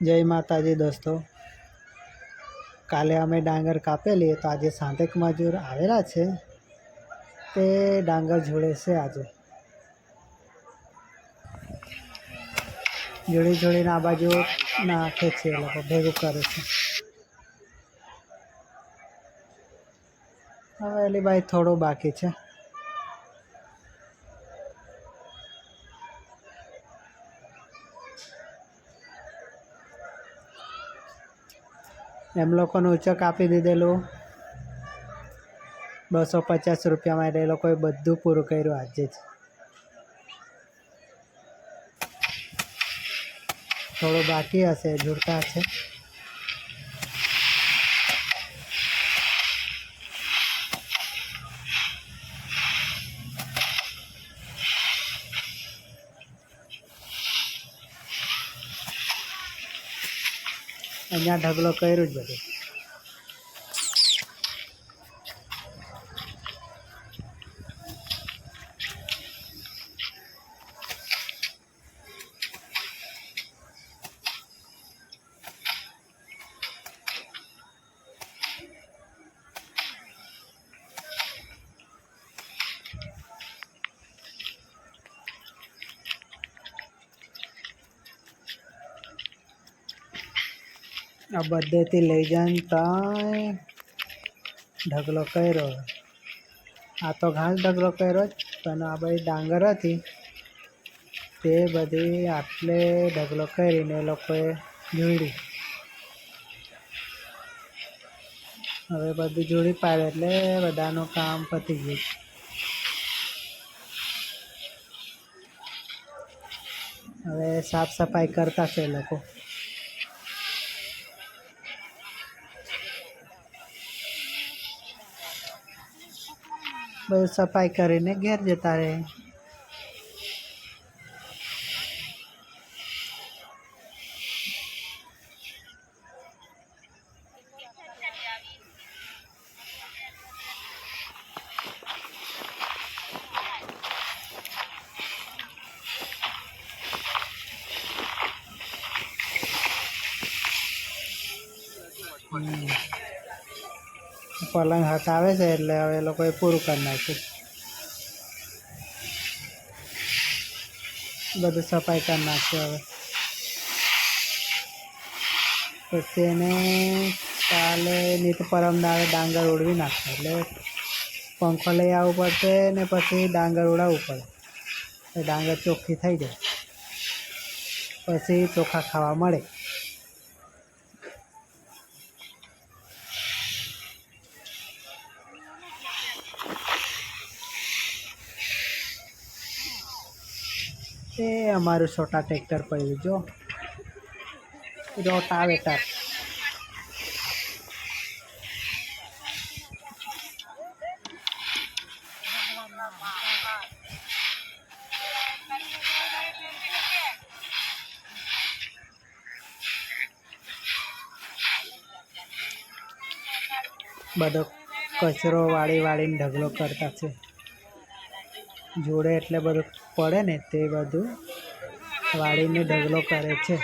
જય માતાજી દોસ્તો. કાલે અમે ડાંગર કાપેલી તો આજે સાંતેક મજૂર આવેલા છે. તે ડાંગર જોડે છે આજે. જોડી જોડીને આ બાજુ નાખે છે એ લોકો, ભેગું કરે છે. હવે એલી ભાઈ થોડું બાકી છે. એમ લોકોને ઉચક આપી દીધેલું. બસો પચાસ રૂપિયામાં એટલે એ લોકોએ બધું પૂરું કર્યું આજે જ. થોડું બાકી હશે, જોડતા હશે. અહીંયા ઢગલો કર્યું જ બધું. આ બધેથી લઈ જાય ત્યાં. ઢગલો કર્યો. આ તો ઘાસ ઢગલો કર્યો જ, પણ આ બધી ડાંગર હતી. તે બધી આટલે ઢગલો કરીને એ લોકોએ જોડી. હવે બધું જોડી પાડે એટલે બધાનું કામ પતી ગયું. હવે સાફ સફાઈ કરતા છે એ લોકો. બધું સફાઈ કરીને ઘેર જતા રહે હમ. પલંગ હટાવે છે એટલે હવે એ લોકોએ પૂરું કરી નાખ્યું. બધું સફાઈ કરી નાખ્યું હવે. પછી એને કાલે નહીં તો પરમ દાડે ડાંગર ઉડવી નાખશે એટલે પંખો લઈ આવવું પડશે ને પછી ડાંગર ઉડાવવું પડે. ડાંગર ચોખ્ખી થઈ જાય. પછી ચોખા ખાવા મળે. એ અમારું છોટા ટ્રેક્ટર પડ્યું જો. રોટાવેટર. બધો કચરો વાળી વાળીને ઢગલો કરતા છે. જોડે એટલે બધું પડે ને તે બધું વાળીને ઢગલો કરે છે